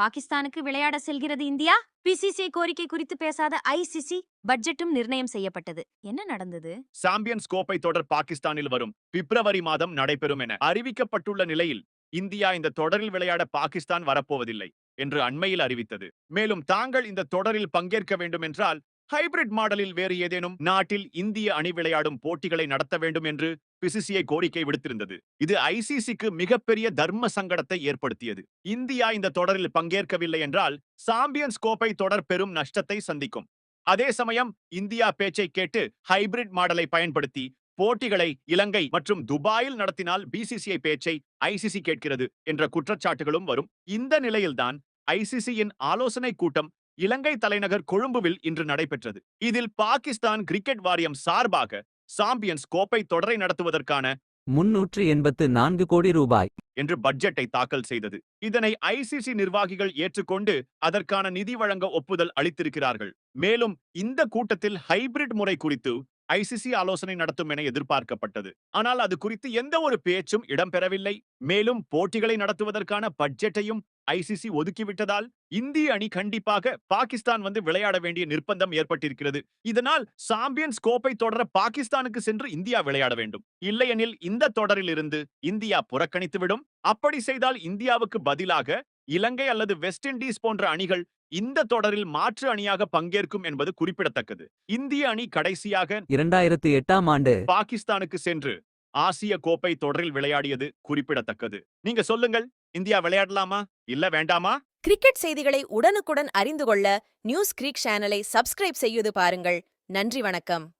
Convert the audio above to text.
பாகிஸ்தானுக்கு விளையாட செல்கிறது இந்தியா? பிசிசிஐ கோரிக்கை குறித்து பேசாத ஐசிசி பட்ஜெட்டும் நிர்ணயம் செய்யப்பட்டது. என்ன நடந்தது? சாம்பியன்ஸ் கோப்பை தொடர் பாகிஸ்தானில் வரும். பிப்ரவரி மாதம் நடைபெறும் என அறிவிக்கப்பட்டுள்ள நிலையில் இந்தியா இந்த தொடரில் விளையாட பாகிஸ்தான் வரப்போவதில்லை என்று அண்மையில் அறிவித்தது. மேலும் தாங்கள் இந்த தொடரில் பங்கேற்க வேண்டும் என்றால் ஹைபிரிட் மாடலில் வேறு ஏதேனும் நாட்டில் இந்திய அணி விளையாடும் போட்டிகளை நடத்த வேண்டும் என்று பிசிசிஐ கோரிக்கை விடுத்திருந்தது. இது ஐசிசிக்கு மிகப்பெரிய தர்ம சங்கடத்தை ஏற்படுத்தியது. இந்தியா இந்த தொடரில் பங்கேற்கவில்லை என்றால் சாம்பியன்ஸ் கோப்பை தொடர் பெரும் நஷ்டத்தை சந்திக்கும். அதே சமயம் இந்தியா பேச்சை கேட்டு ஹைபிரிட் மாடலை பயன்படுத்தி போட்டிகளை இலங்கை மற்றும் துபாயில் நடத்தினால் பிசிசிஐ பேச்சை ஐசிசி கேட்கிறது என்ற குற்றச்சாட்டுகளும் வரும். இந்த நிலையில்தான் ஐசிசியின் ஆலோசனை கூட்டம் இலங்கை தலைநகர் கொழும்புவில் இன்று நடைபெற்றது. இதில் பாகிஸ்தான் கிரிக்கெட் வாரியம் சார்பாக சாம்பியன்ஸ் கோப்பை தொடரை நடத்துவதற்கான முன்னூற்று எண்பத்து நான்கு கோடி ரூபாய். என்று பட்ஜெட்டை தாக்கல் செய்தது. இதனை ஐசிசி நிர்வாகிகள் ஏற்றுக்கொண்டு அதற்கான நிதி வழங்க ஒப்புதல் அளித்திருக்கிறார்கள். மேலும் இந்த கூட்டத்தில் ஹைபிரிட் முறை குறித்து ஐசிசி ஆலோசனை நடத்தும் என எதிர்பார்க்கப்பட்டது. ஆனால் அது குறித்து எந்த ஒரு பேச்சும் இடம்பெறவில்லை. மேலும் போட்டிகளை நடத்துவதற்கான பட்ஜெட்டையும் ஐசிசி ஒதுக்கிவிட்டதால் இந்திய அணி கண்டிப்பாக பாகிஸ்தான் வந்து விளையாட வேண்டிய நிர்பந்தம் ஏற்பட்டிருக்கிறது. இதனால் சாம்பியன்ஸ் கோப்பை தொடர பாகிஸ்தானுக்கு சென்று இந்தியா விளையாட வேண்டும். இல்லையெனில் இந்த தொடரில் இருந்து இந்தியா புறக்கணித்துவிடும். அப்படி செய்தால் இந்தியாவுக்கு பதிலாக இலங்கை அல்லது வெஸ்ட் இண்டீஸ் போன்ற அணிகள் இந்த தொடரில் மாற்று அணியாக பங்கேற்கும் என்பது குறிப்பிடத்தக்கது. இந்திய அணி கடைசியாக இரண்டாயிரத்து எட்டாம் ஆண்டு பாகிஸ்தானுக்கு சென்று ஆசிய கோப்பை தொடரில் விளையாடியது குறிப்பிடத்தக்கது. நீங்க சொல்லுங்கள் இந்தியா விளையாடலாமா? இல்ல வேண்டாமா? கிரிக்கெட் செய்திகளை உடனுக்குடன் அறிந்து கொள்ள நியூஸ் கிரிக் சேனலை சப்ஸ்கிரைப் செய்து பாருங்கள். நன்றி வணக்கம்.